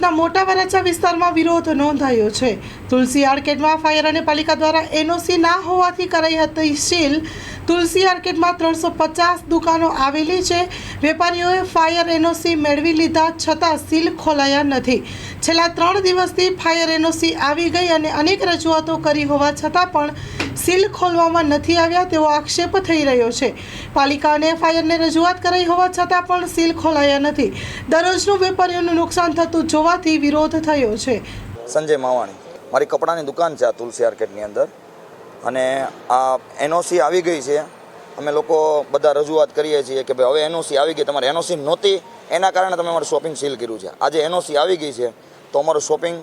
સુરતના મોટા વરાછા વિસ્તારમાં વિરોધ નોંધાયો છે. તુલસી આર્કેટમાં ફાયર અને પાલિકા દ્વારા એનઓસી ના હોવાથી કરાઈ હતી સીલ. તુલસી આર્કેટમાં ત્રણસો પચાસ દુકાનો આવેલી છે. વેપારીઓએ ફાયર એનઓસી મેળવી લીધા છતાં સીલ ખોલાયા નથી. છેલ્લા ત્રણ દિવસથી ફાયર એનઓસી આવી ગઈ અને અનેક રજૂઆતો કરી હોવા છતાં પણ સીલ ખોલવામાં નથી આવ્યા તેવો આક્ષેપ થઈ રહ્યો છે. પાલિકા અને ફાયરને રજૂઆત કરાઈ હોવા છતાં પણ સીલ ખોલાયા નથી. દરરોજનું વેપારીઓનું નુકસાન થતું જોવાથી વિરોધ થયો છે. સંજય માવાણી, મારી કપડાની દુકાન છે આ તુલસી માર્કેટની અંદર. અને આ એનઓસી આવી ગઈ છે. અમે લોકો બધા રજૂઆત કરીએ છીએ કે ભાઈ હવે એનઓસી આવી ગઈ, તમારે એનઓસી નહોતી. એના કારણે તમે અમારું શોપિંગ સીલ કર્યું છે. આજે એનઓસી આવી ગઈ છે, તો અમારું શોપિંગ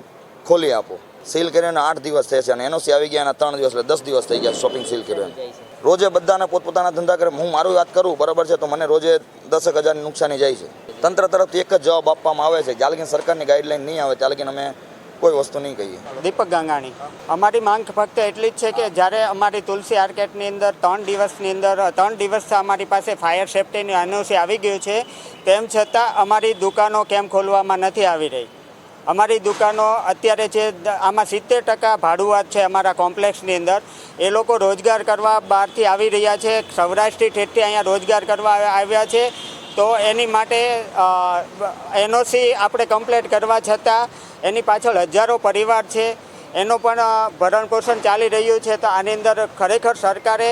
ખોલી આપો. સીલ કરીને આઠ દિવસ છે અને એનઓસી આવી ગયા એના ત્રણ દિવસ એટલે દસ દિવસ થઈ ગયા શોપિંગ સીલ કર્યું રોજે બધાને પોતપોતાના ધંધા કરે. હું મારું વાત કરું, બરાબર છે? તો મને રોજે દસેક હજારની નુકસાની જાય છે. તંત્ર તરફથી એક જ જવાબ આપવામાં આવે છે જ્યાં લગીને સરકારની ગાઈડલાઈન નહીં આવે ત્યાં લગીને અમે કોઈ વસ્તુ નહીં કહીએ. દીપક ગંગાણી, અમારી માંગ ફક્ત એટલી જ છે કે જ્યારે અમારી તુલસી આર્કેટની અંદર ત્રણ દિવસની અંદર, ત્રણ દિવસ અમારી પાસે ફાયર સેફ્ટીની એનઓસી આવી ગયું છે, તેમ છતાં અમારી દુકાનો કેમ ખોલવામાં નથી આવી રહી? અમારી દુકાનો અત્યારે છે આમાં સિત્તેર ટકા ભાડુઆત છે અમારા કોમ્પ્લેક્સની અંદર. એ લોકો રોજગાર કરવા બહારથી આવી રહ્યા છે. સૌરાષ્ટ્રથી ઠેઠથી અહીંયા રોજગાર કરવા આવ્યા છે. તો એની માટે એનઓસી આપણે કમ્પ્લેટ કરવા છતાં એની પાછળ હજારો પરિવાર છે. એનો પણ ભરણ પોષણ ચાલી રહ્યું છે તો આની અંદર ખરેખર સરકારે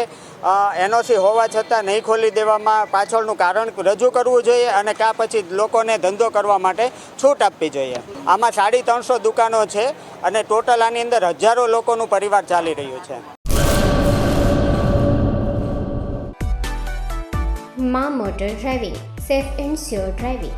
એનઓસી હોવા છતાં નહીં ખોલી દેવામાં પાછળનું કારણ રજૂ કરવું જોઈએ અને કા પછી લોકોને ધંધો કરવા માટે છૂટ આપવી જોઈએ. આમાં સાડી ત્રણસો દુકાનો છે અને ટોટલ આની અંદર હજારો લોકોનું પરિવાર ચાલી રહ્યું છે. મા motor driving, safe and sure driving.